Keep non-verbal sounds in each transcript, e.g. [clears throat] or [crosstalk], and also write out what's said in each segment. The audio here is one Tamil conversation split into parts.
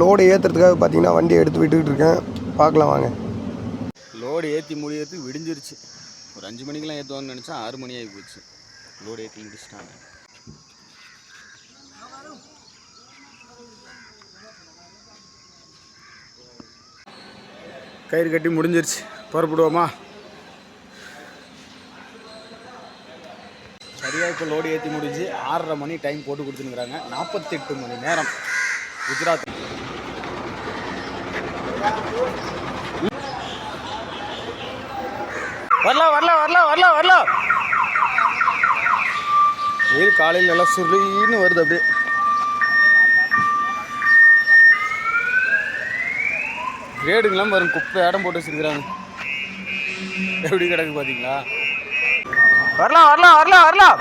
லோடு ஏற்றுறதுக்காக பார்த்தீங்கன்னா வண்டியை எடுத்து விட்டுக்கிட்டு இருக்கேன். பார்க்கலாம் வாங்க. லோடு ஏற்றி முடியறதுக்கு விடிஞ்சிருச்சு. ஒரு அஞ்சு மணிக்கெலாம் ஏற்றுவாங்கன்னு நினச்சா ஆறு மணி ஆகி போச்சு. லோடு ஏற்றி முடிச்சிட்டாங்க கயிறு கட்டி முடிஞ்சிருச்சு. புறப்படுவோமா? சரியாக இப்போ லோடு ஏற்றி முடிஞ்சு ஆறரை மணி டைம் போட்டு கொடுத்துருக்குறாங்க நாற்பத்தெட்டு மணி நேரம். குஜராத் வரலாம் வரலாம் வரலாம் வரலாம் வரலாம். வெயில் காலையில் நல்லா சுருன்னு வருது அப்படியே. கிரேடுங்கெல்லாம் வரும் குப்பை இடம் போட்டு வச்சிருக்கிறாங்க. எப்படி கிடக்கு பார்த்தீங்களா வரலாம் வரலாம் வரலாம் வரலாம்.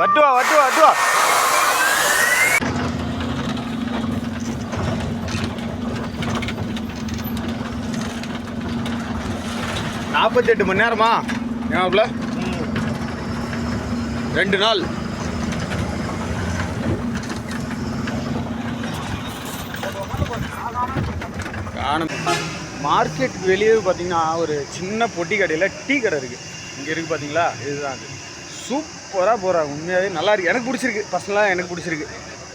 வட்டுவா வட்டுவா வட்டுவா. நாற்பத்தெட்டு மணி நேரமா? ஏமாப்ல ரெண்டு நாள். காணும். மார்க்கெட் வெளியே பார்த்தீங்கன்னா ஒரு சின்ன பொட்டி கடையில் டீ கடை இருக்குது இங்கே இருக்குது பார்த்தீங்களா? இதுதான் அது. சூப்பராக போகிறாங்க உண்மையாகவே நல்லா இருக்குது எனக்கு பிடிச்சிருக்கு. பர்சனலாக எனக்கு பிடிச்சிருக்கு.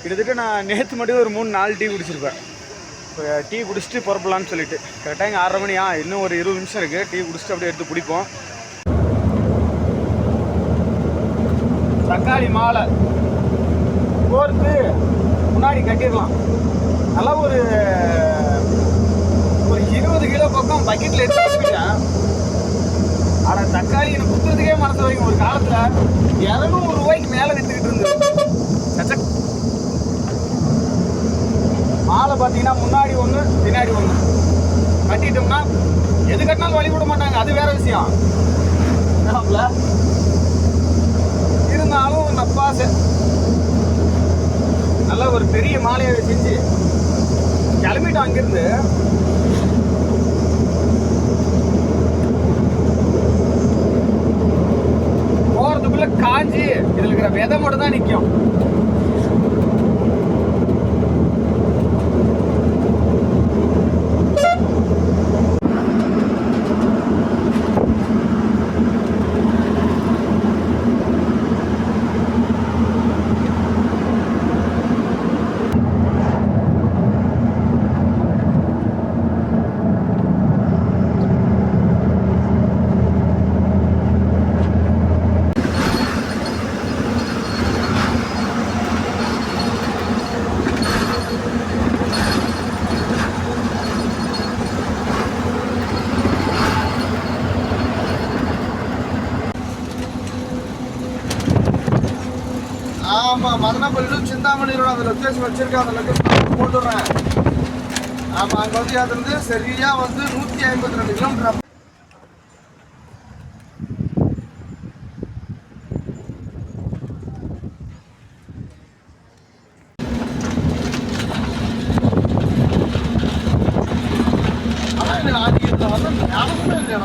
கிட்டத்தட்ட நான் நேற்று மட்டும் ஒரு மூணு நாலு டீ குடிச்சிருப்பேன். டீ குடிச்சிட்டு புறப்படலான்னு சொல்லிட்டு. கரெக்டாக இங்கே ஆறரை மணியா இன்னும் ஒரு இருபது நிமிஷம் இருக்குது டீ குடிச்சிட்டு அப்படியே எடுத்து பிடிப்போம் தக்காளி மாலை. கோர்த்து முன்னாடி கட்டிடலாம். நல்லா ஒரு ஒரு இருபது கிலோ பக்கம் பக்கெட்டில் எடுத்து வச்சுக்கிட்டேன் ஆனால் தக்காளி எனக்கு குத்துறதுக்கே மனசு வரைக்கும் ஒரு காலத்தில் இரநூறு ரூபாய்க்கு மேலே விற்றுக்கிட்டு இருந்தது சச்சக். மாலை பார்த்தீங்கன்னா முன்னாடி ஒன்று பின்னாடி ஒன்று கட்டிட்டோம்னா எது கட்டினாலும் வழி விட மாட்டாங்க. அது வேற விஷயம்? இருந்தாலும் நப்பாசை நல்ல ஒரு பெரிய மாலையை செஞ்சு கிளம்பிட்டோம் அங்கிருந்து. போறதுக்குள்ள காஞ்சி இதுல இருக்கிற விதை மட்டும் தான் நிற்கும் ஆமாம் மதனப்பள்ளி டு அந்த லொக்கேஷன் வச்சிருக்கேன் அந்த லொக்கேஷன் போட்டுடுறேன். ஆமாம் அங்கே வந்து அதுலேருந்து வந்து வந்து நூற்றி ஐம்பத்தி ரெண்டு கிலோமீட்டர் ஆனா எனக்கு ஆதி வந்து ஞாபகமே இல்லையா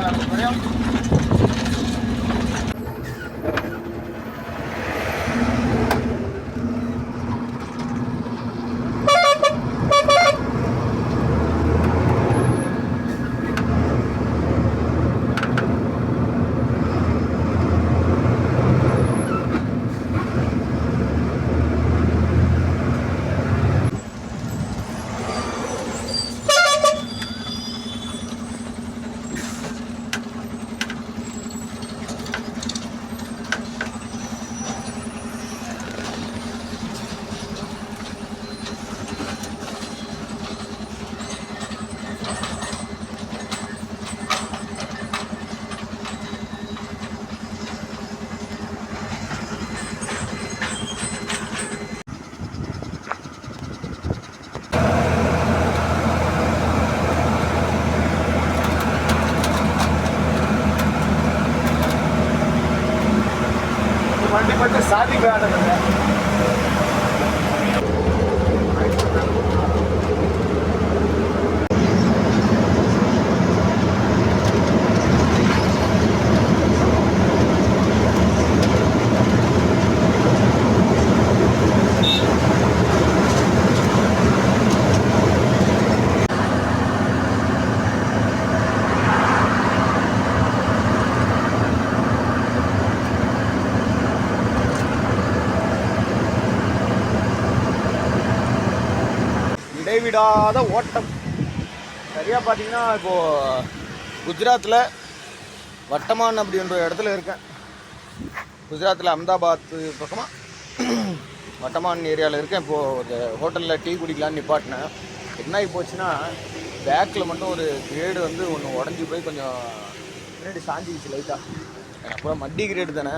对啊，那个。விடாத ஓட்டம். சரியாக பார்த்தீங்கன்னா இப்போது குஜராத்தில் வட்டமான் அப்படின்ற இடத்துல இருக்கேன். குஜராத்தில் அகமதாபாத் பக்கமாக [clears throat] வட்டமான் ஏரியாவில் இருக்கேன். இப்போது ஒரு ஹோட்டலில் டீ குடிக்கலான்னு நிப்பாட்டினேன். என்ன ஆகி போச்சுன்னா பேக்கில் மட்டும் ஒரு கிரேடு வந்து ஒன்று உடஞ்சி போய் கொஞ்சம் பின்னாடி சாஞ்சிக்கிச்சு லைட்டாக அப்புறம் மட்டி கிரேடு தானே.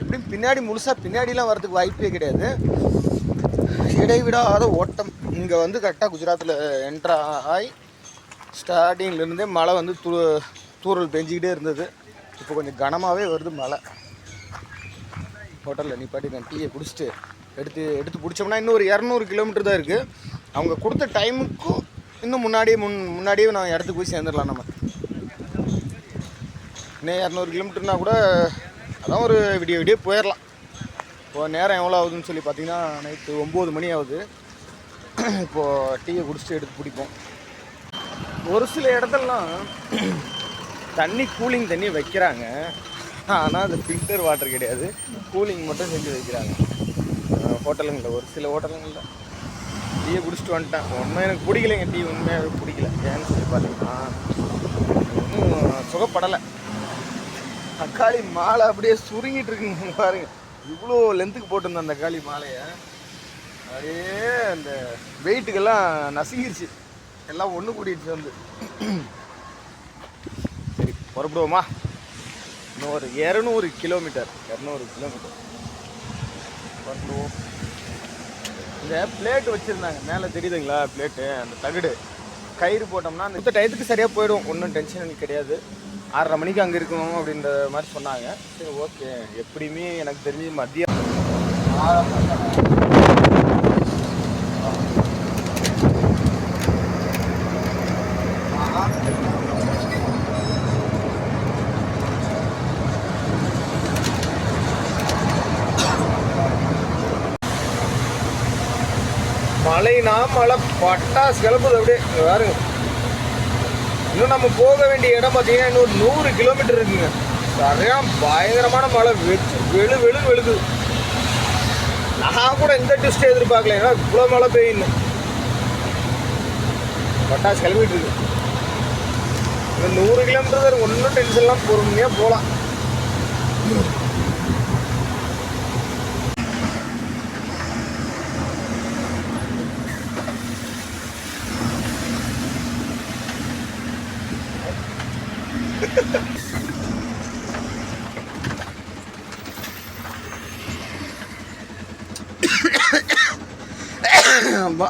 எப்படியும் பின்னாடி முழுசாக பின்னாடிலாம் வரதுக்கு வாய்ப்பே கிடையாது. இடைவிடாத ஓட்டம். இங்கே வந்து கரெக்டாக குஜராத்தில் என்ட்ரா ஆகி ஸ்டார்டிங்லேருந்தே மழை வந்து தூ தூரல் பெஞ்சிக்கிட்டே இருந்தது. இப்போ கொஞ்சம் கனமாகவே வருது மழை. ஹோட்டலில் நிப்பாட்டி நான் டீயை குடிச்சிட்டு எடுத்து எடுத்து பிடிச்சோம்னா இன்னும் ஒரு இரநூறு கிலோமீட்டர் தான் இருக்குது அவங்க கொடுத்த டைமுக்கும் இன்னும் முன்னாடியே முன் முன்னாடியே நான் இடத்துக்கு போய் சேர்ந்துடலாம் நம்ம. இன்னும் இரநூறு கிலோமீட்டர்னா கூட அதான் ஒரு விடிய விடிய போயிடலாம் இப்போ நேரம் எவ்வளோ ஆகுதுன்னு சொல்லி பார்த்தீங்கன்னா நைட்டு ஒம்பது மணி ஆகுது. இப்போது டீயை குடிச்சிட்டு எடுத்து பிடிப்போம் ஒரு சில இடத்துலலாம் தண்ணி கூலிங் தண்ணி வைக்கிறாங்க. ஆனால் அது ஃபில்டர் வாட்டர் கிடையாது. கூலிங் மட்டும் செஞ்சு வைக்கிறாங்க. ஹோட்டலுங்களில் ஒரு சில ஹோட்டலுங்களில். டீயை குடிச்சிட்டு வந்துட்டேன். ஒன்றும் எனக்கு பிடிக்கலைங்க. டீ உண்மையாக பிடிக்கல. ஏன்னு சொல்லி பார்த்தீங்கன்னா ஒன்றும் சுகப்படலை. தக்காளி மாலை அப்படியே சுருங்கிட்டு இருக்குங்க. பாருங்கள் இவ்வளோ லென்த்துக்கு போட்டிருந்தேன் அந்த காளி மாலையை அப்படியே அந்த வெயிட்டுக்கெல்லாம் நசுங்கிருச்சு. எல்லாம் ஒன்று கூட்டிடுச்சு வந்து. சரி புறப்படுவோமா? இன்னும் ஒரு இரநூறு கிலோமீட்டர் இரநூறு கிலோமீட்டர் புறப்படுவோம். இந்த பிளேட் வச்சுருந்தாங்க. மேலே தெரியுதுங்களா பிளேட்டு அந்த தகடு. கயிறு போட்டோம்னா அந்த டயத்துக்கு சரியாக போயிடும். ஒன்றும் டென்ஷன் கிடையாது. ஆறரை மணிக்கு அங்கே இருக்கணும் அப்படின்ற மாதிரி சொன்னாங்க. சரி ஓகே. எப்படியுமே எனக்கு தெரிஞ்சு மதியம் மழைனா மழை பட்டாசு கிளம்புது அப்படியே. இங்க பாருங்க. இன்னும் நம்ம போக வேண்டிய இடம் பார்த்தீங்கன்னா இன்னொரு நூறு கிலோமீட்டர் இருக்குங்க. சரியான பயங்கரமான மழை. வெச்சு வெளு வெளு வெளுக்குது. நான் கூட இந்த டிஸ்ட் எதிர்பார்க்கல. ஏன்னா இவ்வளோ மழை பெய்யுன்னு. பட்டாசு கிளம்பிட்டு இருக்கு. இன்னும் நூறு கிலோமீட்டர் ஒன்றும் டென்ஷன்லாம் பொறுமையாக போகலாம் ஆமா.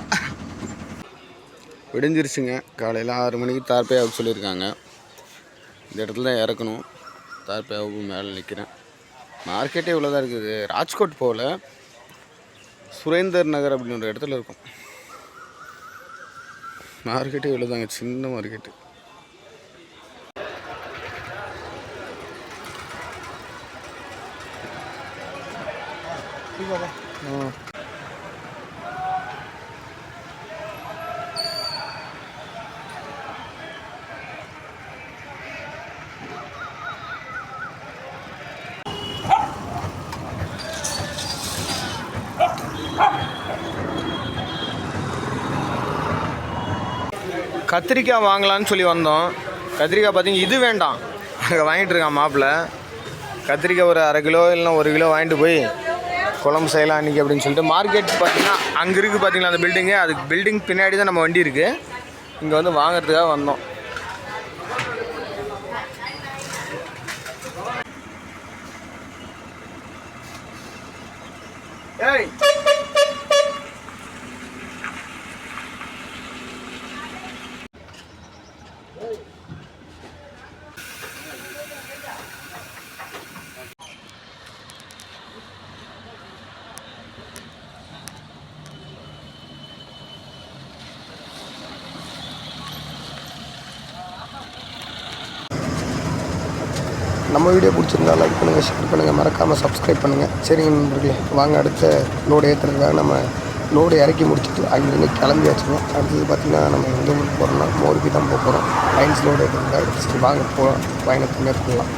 விடிஞ்சிருச்சுங்க. காலையில் ஆறு மணிக்கு தார்பேயாவுக்கு சொல்லியிருக்காங்க. இந்த இடத்துல தான் இறக்கணும். தார்பேயாவுக்கு மேலே நிற்கிறேன் மார்க்கெட்டே இவ்வளோ தான் இருக்குது. ராஜ்கோட் போகல. சுரேந்தர் நகர் அப்படின்னு ஒரு இடத்துல இருக்கும். மார்க்கெட்டே இவ்வளோ தாங்க சின்ன மார்க்கெட்டு. ஆ. கத்திரிக்காய் வாங்கலான்னு சொல்லி வந்தோம். கத்திரிக்காய் பார்த்தீங்க இது வேண்டாம். அங்கே வாங்கிட்டு இருக்கான் மாப்பிள்ளை. கத்திரிக்காய் ஒரு அரை கிலோ இல்லைன்னா ஒரு கிலோ வாங்கிட்டு போய் குழம்பு செய்யலாம் அன்றைக்கி அப்படின்னு சொல்லிட்டு மார்க்கெட் பார்த்தீங்கன்னா அங்கே இருக்குது பார்த்தீங்களா அந்த பில்டிங்கு அதுக்கு பில்டிங் பின்னாடி தான் நம்ம வண்டி இருக்குது இங்கே வந்து வாங்குறதுக்காக வந்தோம். நம்ம வீடியோ பிடிச்சிருந்தா லைக் பண்ணுங்கள் ஷேர் பண்ணுங்கள் மறக்காமல் சப்ஸ்கிரைப் பண்ணுங்கள் சரிங்க நண்பர்களே வாங்க அடுத்த லோடு ஏற்றுறதுக்காக நம்ம லோடு இறக்கி முடிச்சுட்டு அங்கேருந்து கிளம்பியாச்சுங்க அடுத்தது பார்த்திங்கன்னா நம்ம எந்த ஊருக்கு போகிறோம்னா மோர்பி தான் போக போகிறோம் லைன்ஸ் லோடு ஏற்றுறதுக்காக ஃபஸ்ட்டு வாங்க போகிறோம் பயணத்தை மேற்கொள்ளலாம்